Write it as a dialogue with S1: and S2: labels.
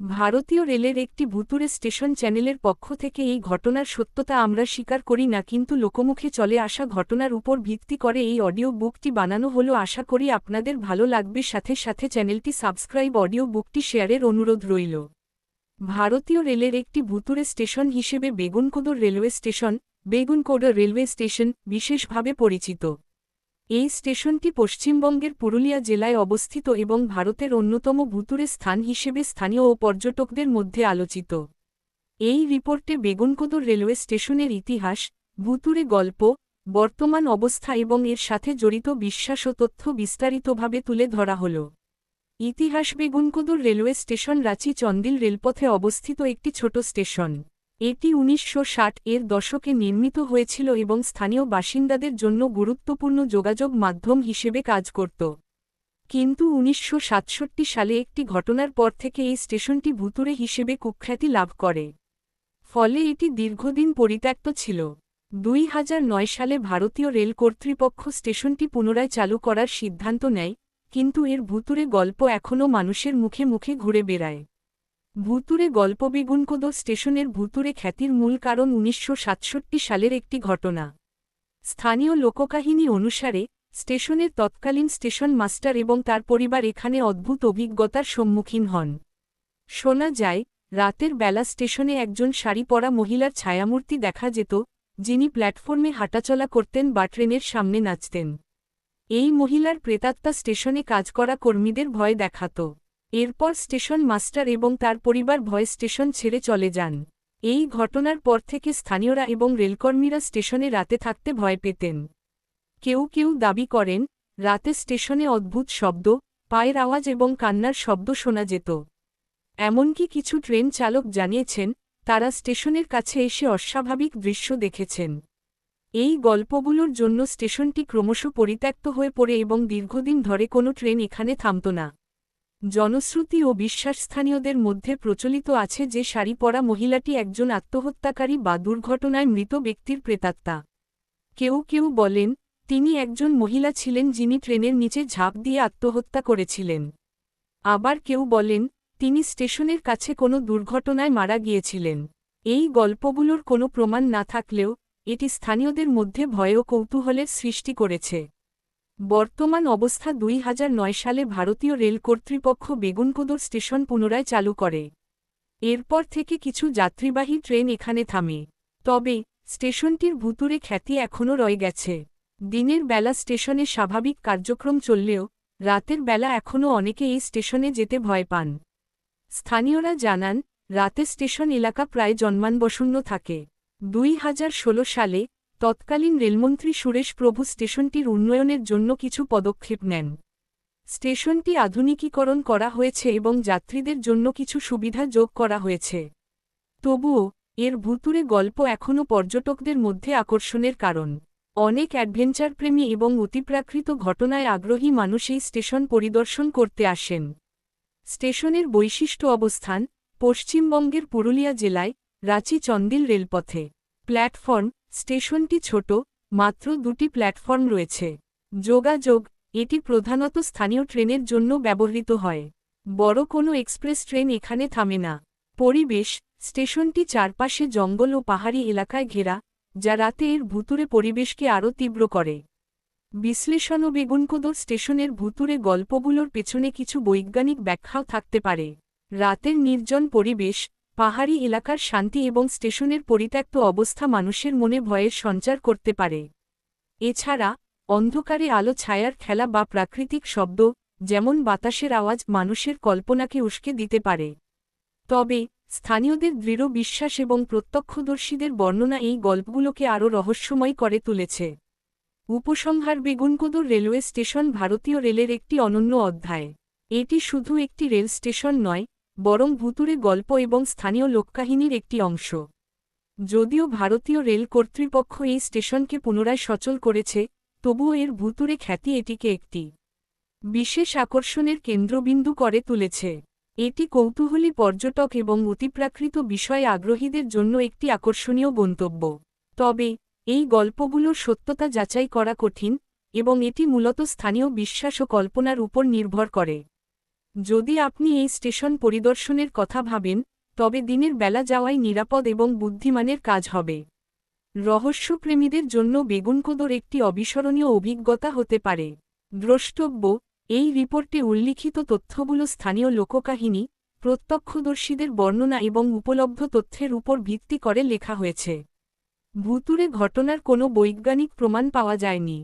S1: ভারতীয় রেলের একটি ভুতুরে স্টেশন চ্যানেলের পক্ষ থেকে এই ঘটনার সত্যতা আমরা স্বীকার করি না, কিন্তু লোকমুখে চলে আসা ঘটনার উপর ভিত্তি করে এই অডিও বুকটি বানানো হলো। আশা করি আপনাদের ভালো লাগবে। সাথে সাথে চ্যানেলটি সাবস্ক্রাইব অডিও বুকটি শেয়ারের অনুরোধ রইল। ভারতীয় রেলের একটি ভুতুরে স্টেশন হিসেবে Begunkodar railway station, Begunkodar railway station বিশেষভাবে পরিচিত। এই স্টেশনটি পশ্চিমবঙ্গের পুরুলিয়া জেলায় অবস্থিত এবং ভারতের অন্যতম ভুতুরে স্থান হিসেবে স্থানীয় ও পর্যটকদের মধ্যে আলোচিত। এই রিপোর্টে বেগুনকোদর রেলওয়ে স্টেশনের ইতিহাস ভুতুরে গল্প, বর্তমান অবস্থা এবং এর সাথে জড়িত বিশ্বাস ও তথ্য বিস্তারিতভাবে তুলে ধরা হল। ইতিহাস বেগুনকোদর রেলওয়ে স্টেশন রাঁচি চন্দিল রেলপথে অবস্থিত একটি ছোট স্টেশন। এটি উনিশশো ষাট এর দশকে নির্মিত হয়েছিল এবং স্থানীয় বাসিন্দাদের জন্য গুরুত্বপূর্ণ যোগাযোগ মাধ্যম হিসেবে কাজ করত। কিন্তু উনিশশো সাতষট্টি সালে একটি ঘটনার পর থেকে এই স্টেশনটি ভুতুরে হিসেবে কুখ্যাতি লাভ করে। ফলে এটি দীর্ঘদিন পরিত্যক্ত ছিল। দুই হাজার নয় সালে ভারতীয় রেল কর্তৃপক্ষ স্টেশনটি পুনরায় চালু করার সিদ্ধান্ত নেয়, কিন্তু এর ভুতুরে গল্প এখনও মানুষের মুখে মুখে ঘুরে বেড়ায়। ভুতুরে গল্প বেগুনকোদ স্টেশনের ভুতুরে খ্যাতির মূল কারণ উনিশশো সাতষট্টি সালের একটি ঘটনা। স্থানীয় লোককাহিনী অনুসারে, স্টেশনের তৎকালীন স্টেশন মাস্টার এবং তার পরিবার এখানে অদ্ভুত অভিজ্ঞতার সম্মুখীন হন। শোনা যায়, রাতের বেলা স্টেশনে একজন শাড়ি পরা মহিলার ছায়ামূর্তি দেখা যেত, যিনি প্ল্যাটফর্মে হাঁটাচলা করতেন বা ট্রেনের সামনে নাচতেন। এই মহিলার প্রেতাত্মা স্টেশনে কাজ করা কর্মীদের ভয় দেখাত। এরপর স্টেশন মাস্টার এবং তার পরিবার ভয় স্টেশন ছেড়ে চলে যান। এই ঘটনার পর থেকে স্থানীয়রা এবং রেলকর্মীরা স্টেশনে রাতে থাকতে ভয় পেতেন। কেউ কেউ দাবি করেন, রাতে স্টেশনে অদ্ভুত শব্দ, পায়ের আওয়াজ এবং কান্নার শব্দ শোনা যেত। এমনকি কিছু ট্রেন চালক জানিয়েছেন, তারা স্টেশনের কাছে এসে অস্বাভাবিক দৃশ্য দেখেছেন। এই গল্পগুলোর জন্য স্টেশনটি ক্রমশ পরিত্যক্ত হয়ে পড়ে এবং দীর্ঘদিন ধরে কোনো ট্রেন এখানে থামত না। জনশ্রুতি ও বিশ্বাস স্থানীয়দের মধ্যে প্রচলিত আছে যে শাড়ি পরা মহিলাটি একজন আত্মহত্যাকারী বা দুর্ঘটনায় মৃত ব্যক্তির প্রেতাত্মা। কেউ কেউ বলেন, তিনি একজন মহিলা ছিলেন যিনি ট্রেনের নিচে ঝাঁপ দিয়ে আত্মহত্যা করেছিলেন। আবার কেউ বলেন, তিনি স্টেশনের কাছে কোনো দুর্ঘটনায় মারা গিয়েছিলেন। এই গল্পগুলোর কোনো প্রমাণ না থাকলেও, এটি স্থানীয়দের মধ্যে ভয় ও কৌতূহলের সৃষ্টি করেছে। বর্তমান অবস্থা দুই হাজার নয় সালে ভারতীয় রেল কর্তৃপক্ষ বেগুনকোদর স্টেশন পুনরায় চালু করে। এরপর থেকে কিছু যাত্রীবাহী ট্রেন এখানে থামে। তবে, স্টেশনটির ভুতুরে খ্যাতি এখনও রয়ে গেছে। দিনের বেলা স্টেশনে স্বাভাবিক কার্যক্রম চললেও, রাতের বেলা এখনও অনেকে এই স্টেশনে যেতে ভয় পান। স্থানীয়রা জানান, রাতে স্টেশন এলাকা প্রায় জন্মানবশূন্য থাকে। দুই হাজার ষোলো সালে তৎকালীন রেলমন্ত্রী সুরেশ প্রভু স্টেশনটির উন্নয়নের জন্য কিছু পদক্ষেপ নেন। স্টেশনটি আধুনিকীকরণ করা হয়েছে এবং যাত্রীদের জন্য কিছু সুবিধা যোগ করা হয়েছে। তবুও, এর ভুতুরে গল্প এখনও পর্যটকদের মধ্যে আকর্ষণের কারণ। অনেক অ্যাডভেঞ্চারপ্রেমী এবং অতিপ্রাকৃত ঘটনায় আগ্রহী মানুষ এই স্টেশন পরিদর্শন করতে আসেন। স্টেশনের বৈশিষ্ট্য অবস্থান, পশ্চিমবঙ্গের পুরুলিয়া জেলায় রাঁচি চন্দিল রেলপথে। প্ল্যাটফর্ম স্টেশনটি ছোট, মাত্র দুটি প্ল্যাটফর্ম রয়েছে। যোগাযোগ, এটি প্রধানত স্থানীয় ট্রেনের জন্য ব্যবহৃত হয়। বড় কোনো এক্সপ্রেস ট্রেন এখানে থামে না। পরিবেশ, স্টেশনটি চারপাশে জঙ্গল ও পাহাড়ি এলাকায় ঘেরা, যা রাতে এর ভুতুরে পরিবেশকে আরও তীব্র করে। বিশ্লেষণ ও বেগুনকোদর স্টেশনের ভুতুরে গল্পগুলোর পেছনে কিছু বৈজ্ঞানিক ব্যাখ্যাও থাকতে পারে। রাতের নির্জন পরিবেশ পাহাড়ি এলাকার শান্তি এবং স্টেশনের পরিত্যক্ত অবস্থা মানুষের মনে ভয়ের সঞ্চার করতে পারে। এছাড়া, অন্ধকারে আলো ছায়ার খেলা বা প্রাকৃতিক শব্দ, যেমন বাতাসের আওয়াজ মানুষের কল্পনাকে উস্কে দিতে পারে। তবে, স্থানীয়দের দৃঢ় বিশ্বাস এবং প্রত্যক্ষদর্শীদের বর্ণনা এই গল্পগুলোকে আরও রহস্যময় করে তুলেছে। উপসংহার বেগুনকুদুর রেলওয়ে স্টেশন ভারতীয় রেলের একটি অনন্য অধ্যায়। এটি শুধু একটি রেল স্টেশন নয় বরং ভুতুরে গল্প এবং স্থানীয় লোককাহিনীর একটি অংশ। যদিও ভারতীয় রেল কর্তৃপক্ষ এই স্টেশনকে পুনরায় সচল করেছে, তবুও এর ভুতুরে খ্যাতি এটিকে একটি বিশেষ আকর্ষণের কেন্দ্রবিন্দু করে তুলেছে। এটি কৌতূহলী পর্যটক এবং অতিপ্রাকৃত বিষয়ে আগ্রহীদের জন্য একটি আকর্ষণীয় গন্তব্য। তবে, এই গল্পগুলোর সত্যতা যাচাই করা কঠিন এবং এটি মূলত স্থানীয় বিশ্বাস ও কল্পনার উপর নির্ভর করে। যদি আপনি এই স্টেশন পরিদর্শনের কথা ভাবেন, তবে দিনের বেলা যাওয়াই নিরাপদ এবং বুদ্ধিমানের কাজ হবে। রহস্যপ্রেমীদের জন্য বেগুনকোদর একটি অবিস্মরণীয় অভিজ্ঞতা হতে পারে। দ্রষ্টব্য, এই রিপোর্টে উল্লিখিত তথ্যগুলো স্থানীয় লোককাহিনী, প্রত্যক্ষদর্শীদের বর্ণনা এবং উপলব্ধ তথ্যের উপর ভিত্তি করে লেখা হয়েছে। ভুতুরে ঘটনার কোনো বৈজ্ঞানিক প্রমাণ পাওয়া যায়নি।